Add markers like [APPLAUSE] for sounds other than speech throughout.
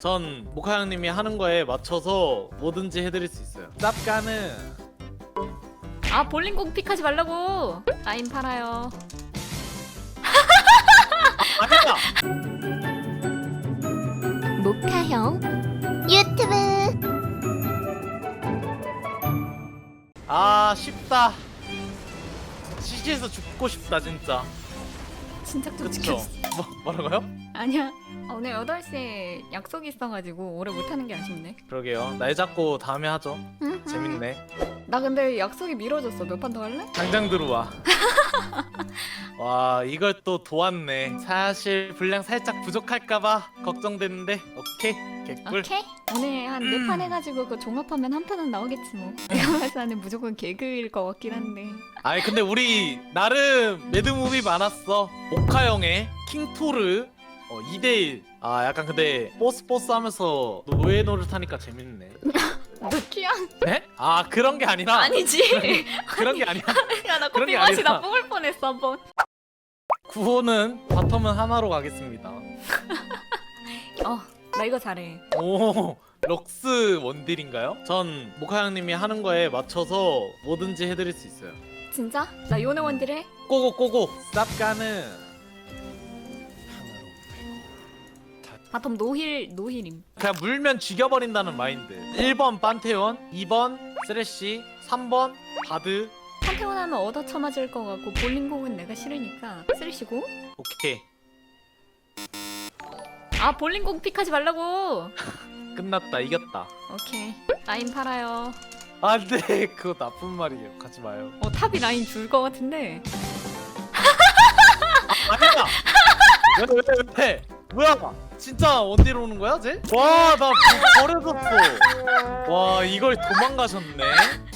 전 모카 형님이 하는 거에 맞춰서 뭐든지 해드릴 수 있어요. 쌉가는 아 볼링공 픽하지 말라고 라인 팔아요 아니야. [LAUGHS] 모카형 유튜브 아 쉽다. CG에서 죽고 싶다 진짜. 진짜 그쵸? 지켰어 뭐 뭐라고요? 아니야 오늘 8시에 약속이 있어가지고 오래 못하는 게 아쉽네 그러게요. 날 잡고 다음에 하죠. 재밌네. 나 근데 약속이 미뤄졌어 몇 판 더 할래? 당장 들어와. [LAUGHS] 와 이걸 또 도왔네. 사실 분량 살짝 부족할까봐 걱정됐는데 오케이 개꿀. 오케이 오늘 한 네판 음. 해가지고 그 종합하면 한 판은 나오겠지 뭐 내가 봐서 하는 무조건 개그일 것 같긴 한데 아니 근데 우리 나름 매드무비 많았어. 모카 형의 킹토르 어, 2대1. 아 약간 근데 보스 보스 하면서 노예 노릇 하니까 재밌네. [LAUGHS] 너 취향 네? 아 그런 게 아니라 아니지 [LAUGHS] 그런 게 아니야. [LAUGHS] 야 나 그런 커피 게 맛이 아니라. 나 뽑을 뻔했어 한번 구호는 바텀은 하나로 가겠습니다. 어나 이거 잘해 오 럭스 원딜인가요? 전 모카 형님이 하는 거에 맞춰서 뭐든지 해드릴 수 있어요. 진짜? 나 요네 원딜 해? 꼬고 꼬고 쌉가는 바텀 노힐 노힐임. 그냥 물면 죽여버린다는 마인드. 1번 판테온 2번 쓰레쉬 3번 바드. 판테온 하면 얻어 쳐맞을 것 같고 볼링공은 내가 싫으니까 쓰리시고. 오케이. 아 볼링공 픽하지 말라고. [LAUGHS] 끝났다 이겼다. 오케이. 라인 팔아요. 안돼 그거 나쁜 말이에요. 가지 마요. 어 탑이 라인 줄 것 같은데. 아니야. 왜왜 왜, 왜? 뭐야 진짜 원딜 오는 거야 쟤? 와 나 버려졌어. 와 이걸 도망가셨네?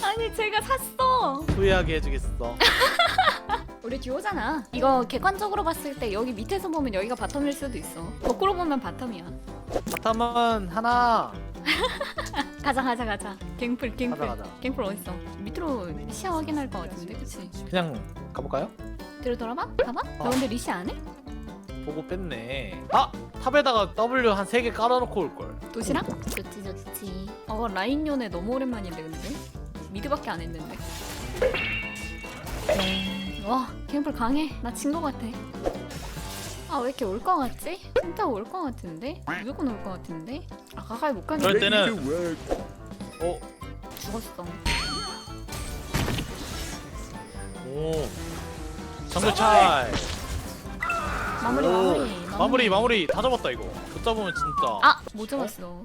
아니 제가 샀어. 후회하게 해주겠어. [LAUGHS] 우리 듀오잖아. 이거 객관적으로 봤을 때 여기 밑에서 보면 여기가 바텀일 수도 있어. 거꾸로 보면 바텀이야. 바텀은 하나. [LAUGHS] 가자 가자 가자. 갱플 갱플. 가자, 가자. 갱플 어딨어? 밑으로 시야 확인할 것 같은데 그치? 그냥 가볼까요? 뒤로 돌아봐? 가봐? 너 근데 리시 안 해? 보고 뺐네. 아! 탑에다가 W 한 3개 깔아놓고 올걸. 도시락? 좋지 좋지. 어 라인 연애 너무 오랜만인데 근데? 미드밖에 안 했는데. 와 갱플 강해. 나 진 거 같아. 아 왜 이렇게 올 거 같지? 진짜 올 거 같은데? 무조건 올 거 같은데? 아 가까이 못 그럴 가겠네 때는 어? 죽었어. 오. 정글 차이 마무리 오. 마무리. 마무리 마무리. 다 잡았다 이거. 못 잡으면 진짜. 아못 잡았어.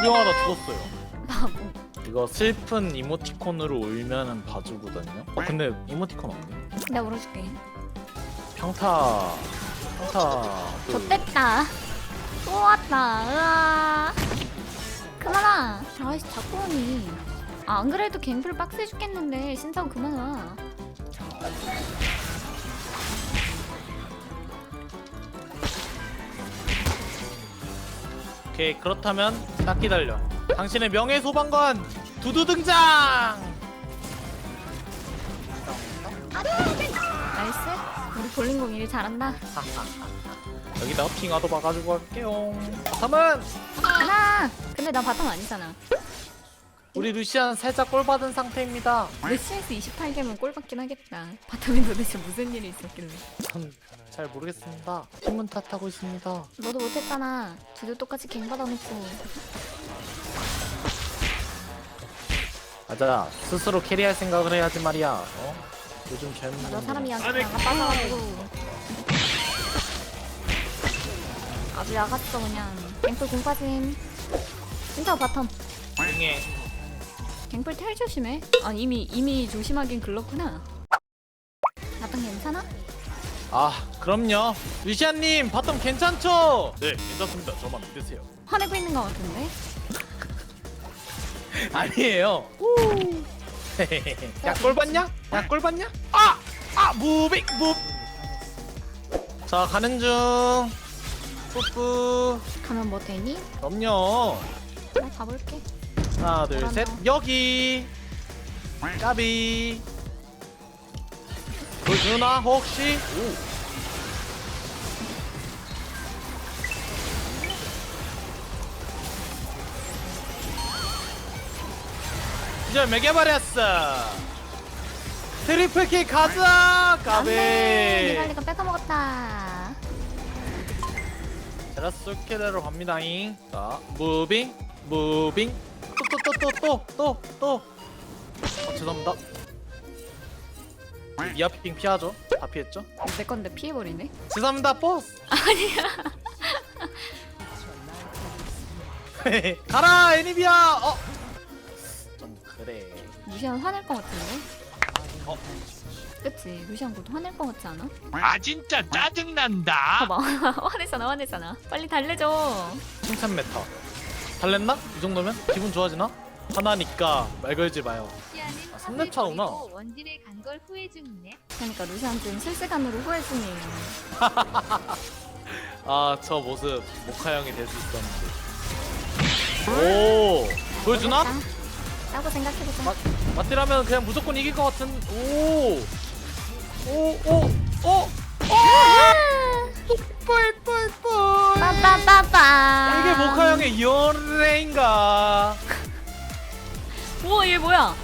유명하다 죽었어요. 나 뭐, 이거 슬픈 이모티콘으로 울면은 봐주거든요. 어 근데 이모티콘 없네. 내가 물어줄게. 평타. 평타 그 좆됐다. 또 왔다. 으아. 그만아. 아이씨 자꾸 오니. 아, 안 그래도 갱플 빡세 죽겠는데 신사고 그만 와 오케이 그렇다면 딱 기다려. 당신의 명예 소방관 두두 등장! 나이스. 우리 볼링공 일 잘한다. [LAUGHS] 여기다 핑화도 봐가지고 갈게요. 다음은 하나! 근데 나 바텀 아니잖아 우리 루시안 살짝 꼴 받은 상태입니다. 메시에서 28개면 꼴 받긴 하겠다. 바텀에 도대체 무슨 일이 있었길래. 전 잘 모르겠습니다. 신문 탓하고 있습니다. 너도 못했잖아. 둘도 똑같이 갱 받아놓고. 맞아. 스스로 캐리할 생각을 해야지 말이야. 어? 요즘 젊은 맞아 놈들. 사람이 약, 야가 빠져가지고. 아주 야갔어 그냥. 갱플 공 빠짐. 진짜 바텀. 조용해 갱플 텔 조심해. 아 이미 이미 조심하긴 글렀구나. 바텀 괜찮아? 아 그럼요. 루시안님 바텀 괜찮죠? 네 괜찮습니다. 저만 믿으세요. 화내고 있는 것 같은데? [LAUGHS] 아니에요. 야골 [LAUGHS] 봤냐? 야골 봤냐? 아! 아 무빙 무자 가는 중. 뿌뿌. 가면 뭐 되니? 그럼요. 나 가볼게 하나 둘 셋. 여기. 까비. 불주나 혹시? 오. 이제 매겨버렸어. 트리플킥 가자 까비. 안돼 니가 뺏어먹었다. 제라스 쏠게대로 갑니다잉. 자 무빙 무빙. 또 또 또 또 또 또또 어, 죄송합니다. 미아핑 피하죠. 다 피했죠? 내 건데 피해버리네. 죄송합니다 보스! [LAUGHS] 아니야. [LAUGHS] 가라 애니비야 어좀 그래. 루시안 화낼 것 같은데? 어? 그치 루시안 곧 화낼 것 같지 않아? 아 진짜 짜증난다. 봐봐 [LAUGHS] 화내잖아 화내잖아. 빨리 달래줘. 칭찬 메타 달랬나? 이 정도면 기분 좋아지나? 하나니까 말 걸지 마요 아, 삼렙 차구나. 원딜에 간 걸 후회 중이네. 그러니까 루시안 지금 실시간으로 후회 중이에요 아 저 모습 모카 형이 될 수 있었는데 오 보여주나? 라고 생각해보자 맞 맞디라면 그냥 무조건 이길 것 같은 오 오 오 오 오! 뽀이 뽀이 뽀 이 빠빠빠빠 이게 모카 형의 연애인가? 우와 얘 뭐야?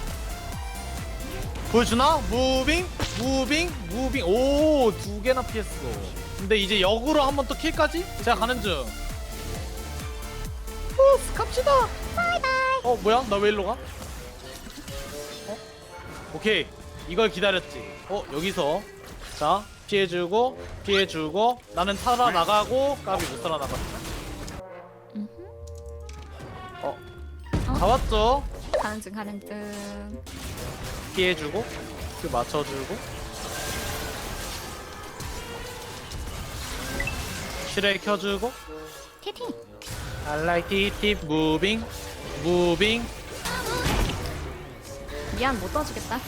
보여주나? 무빙? 무빙? 무빙. 오 두 개나 피했어. 근데 이제 역으로 한 번 또 킬까지? 제가 가는 중. 오, 갑시다. 바이바이. 어 뭐야? 나 왜 일로 가? 어? 오케이. 이걸 기다렸지. 어 여기서. 자 피해주고 피해주고 나는 살아나가고 까비 못 살아나갔어. 어? 어? 다 왔죠? 가는 중 가는 중 피해주고 그 맞춰주고 실에 켜주고 티티 I like it, it moving moving 미안 못 도와주겠다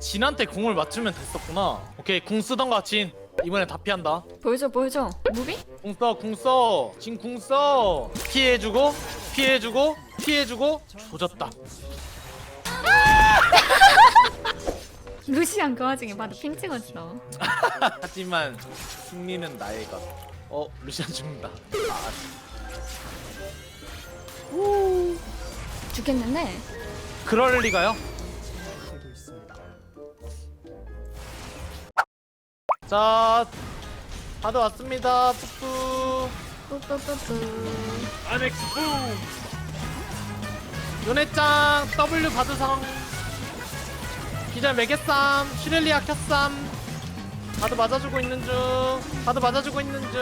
진한테 궁을 맞추면 됐었구나. 오케이 궁 쓰던가 진. 이번엔 다 피한다. 보여줘 보여줘. 무비? 궁 써 궁 써 진 궁 써. 피해주고 피해주고 피해주고. 조졌다. [LAUGHS] 루시안 그 와중에 바로 핑 찍었어. [LAUGHS] 하지만 승리는 나의 것. 어 루시안 죽는다. 아, 죽겠는데? 그럴 리가요? 자, 다들 왔습니다. 뿌뿌. 뿌뿌뿌뿌 아넥스 부. 요네짱 W 바드상. 기자 매개쌈. 슈렐리아 켰쌈. 다들 맞아주고 있는 중. 다들 맞아주고 있는 중.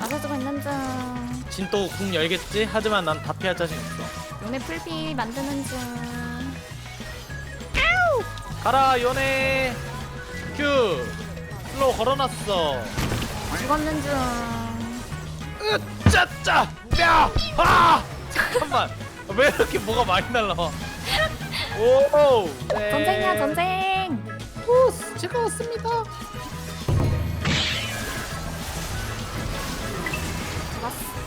맞아주고 있는 중 진또 궁 열겠지? 하지만 난 다 피할 자신 있어. 요네 풀비 만드는 중 가라 요네 큐 슬로우 걸어놨어. 죽었는 중. 으짜짜! 야 아! 잠깐만. 왜 이렇게 뭐가 많이 날라와 오! 네. 전쟁이야 전쟁. 오 제가 왔습니다. 죽었어.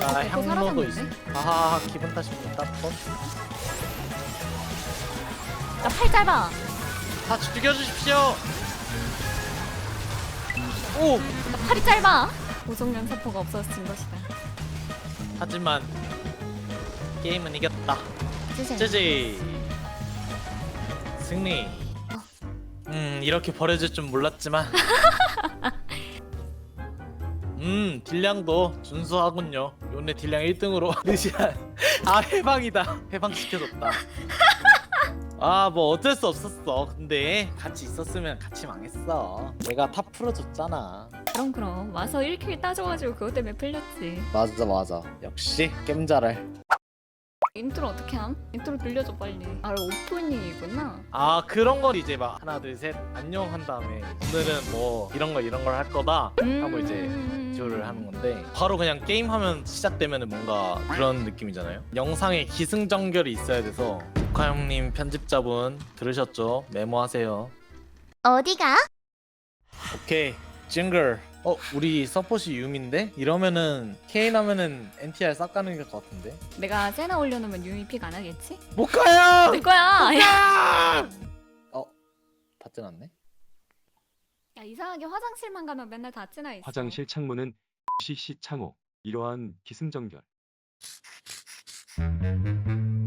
아 또 향로도 있어? 아하 기분 탓입니다. 어? 나 팔 짧아. 다 죽여주십시오. 오! 나 팔이 짧아. 오종련 사포가 없어서 진 것이다. 하지만 게임은 이겼다. 찌질 쯔지 승리. 어. 음 이렇게 버려질 줄 몰랐지만. [LAUGHS] 음 딜량도 준수하군요. 요네 딜량 1등으로. 르시안 아 해방이다. 해방시켜줬다 [LAUGHS] 아 뭐 어쩔 수 없었어. 근데 같이 있었으면 같이 망했어. 내가 탑 풀어줬잖아. 그럼 그럼. 와서 1킬 따줘가지고 그것 때문에 풀렸지. 맞아 맞아. 역시 겜자랄 인트로 어떻게 함? 인트로 들려줘 빨리 아 오프닝이구나 아 그런 걸 이제 막 하나 둘 셋 안녕 한 다음에 오늘은 뭐 이런 거 이런 걸 할 거다 하고 이제 음. 비교를 하는 건데 바로 그냥 게임 하면 시작되면 뭔가 그런 느낌이잖아요 영상에 기승전결이 있어야 돼서 오카 형님 편집자분 들으셨죠? 메모하세요 어디가? 오케이 징글 어 우리 서폿이 유미인데? 이러면은 케인 하면은 NTR 싹 가는 것 같은데 내가 세나 올려놓으면 유미 픽 안 하겠지? 못 가요! 내 거야 야, 어? 닿진 않네? 야 이상하게 화장실만 가면 맨날 닫지나 있어 화장실 창문은 CC 창호 이러한 기승전결 아